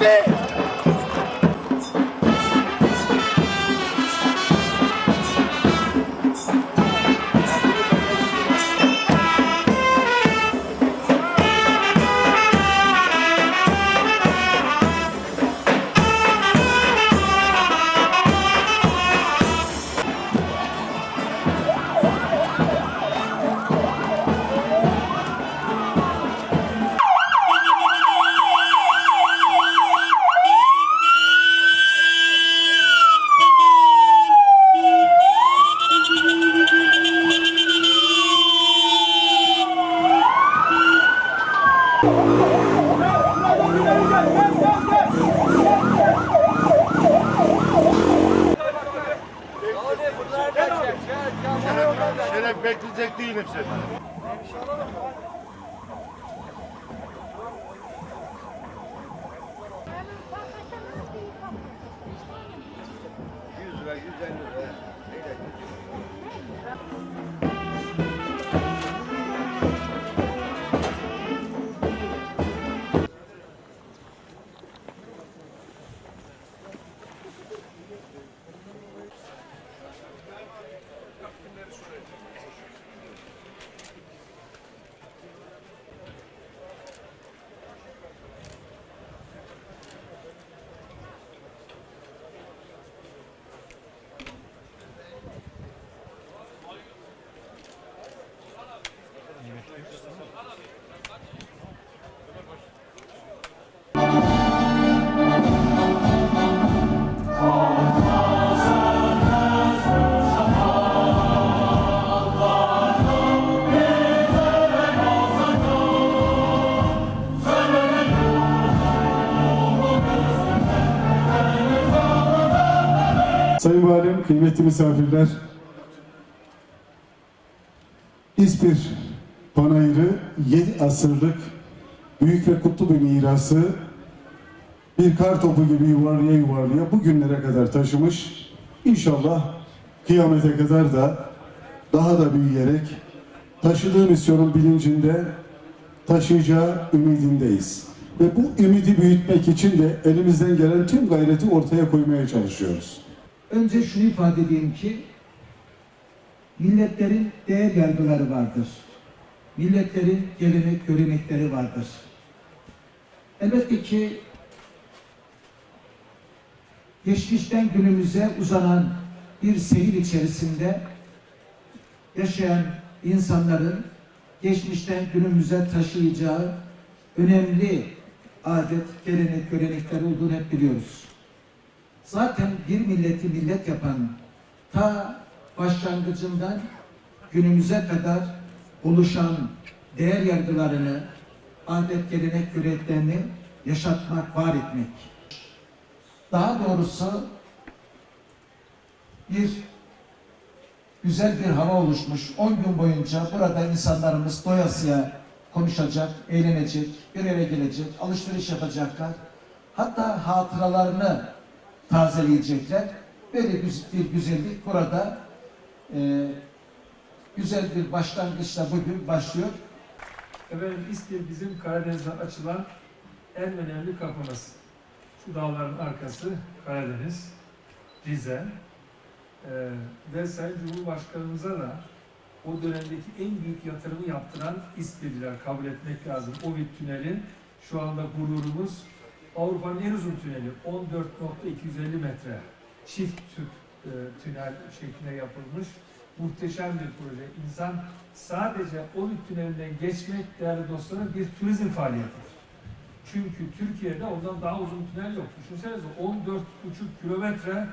Happy! Bekleyecek değilim seni. Sayın Valim, kıymetli misafirler, İspir Panayırı 7 asırlık büyük ve kutlu bir mirası bir kar topu gibi yuvarlaya yuvarlaya bugünlere kadar taşımış. İnşallah kıyamete kadar da daha da büyüyerek taşıdığı misyonun bilincinde taşıyacağı ümidindeyiz. Ve bu ümidi büyütmek için de elimizden gelen tüm gayreti ortaya koymaya çalışıyoruz. Önce şunu ifade edeyim ki milletlerin değer yargıları vardır. Milletlerin gelenek görenekleri vardır. Elbette ki geçmişten günümüze uzanan bir seyir içerisinde yaşayan insanların geçmişten günümüze taşıyacağı önemli adet, gelenek, görenekler olduğunu hep biliyoruz. Zaten bir milleti millet yapan ta başlangıcından günümüze kadar oluşan değer yargılarını, adet, gelenek, göreneklerini yaşatmak, var etmek. Daha doğrusu bir güzel bir hava oluşmuş. 10 gün boyunca burada insanlarımız doyasıya konuşacak, eğlenecek, bir yere gelecek, alışveriş yapacaklar. Hatta hatıralarını tazeleyecekler. Böyle bir, bir güzellik burada e, güzel bir başlangıçla bugün başlıyor. Efendim İstil bizim Karadeniz'den açılan en önemli kapımız. Şu dağların arkası Karadeniz, Rize Ee, ve Sayın Cumhurbaşkanımıza da o dönemdeki en büyük yatırımı yaptıran İstil'diler kabul etmek lazım. Ovid Tüneli şu anda gururumuz Avrupa'nın en uzun tüneli 14.250 metre çift tüp e, tünel şeklinde yapılmış muhteşem bir proje. İnsan sadece Ovid tünelinden geçmek değerli dostlarım bir turizm faaliyetidir. Çünkü Türkiye'de ondan daha uzun tünel yok. Düşünsenize 14,5 kilometre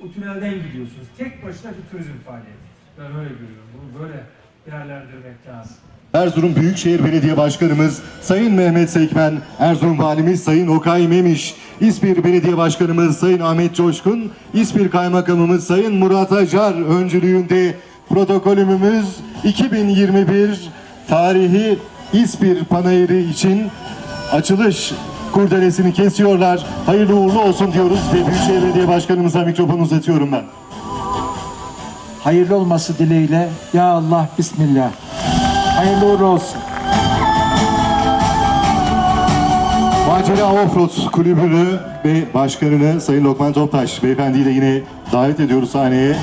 o tünelden gidiyorsunuz. Tek başına bir turizm faaliyeti. Ben öyle görüyorum. Bunu böyle değerlendirmek lazım. Erzurum Büyükşehir Belediye Başkanımız Sayın Mehmet Sekmen, Erzurum Valimiz Sayın Okay Memiş, İspir Belediye Başkanımız Sayın Ahmet Coşkun, İspir Kaymakamımız Sayın Murat Acar öncülüğünde protokolümüz 2021 tarihi İspir Panayırı için açılış kurdelesini kesiyorlar. Hayırlı uğurlu olsun diyoruz ve Büyükşehir Belediye Başkanımıza mikrofonu uzatıyorum ben. Hayırlı olması dileğiyle. Ya Allah Bismillah. Hayırlı uğurlu olsun. Macera Offroad Kulübü'nü ve başkanını Sayın Lokman Toptaş beyefendiyle yine davet ediyoruz sahneye.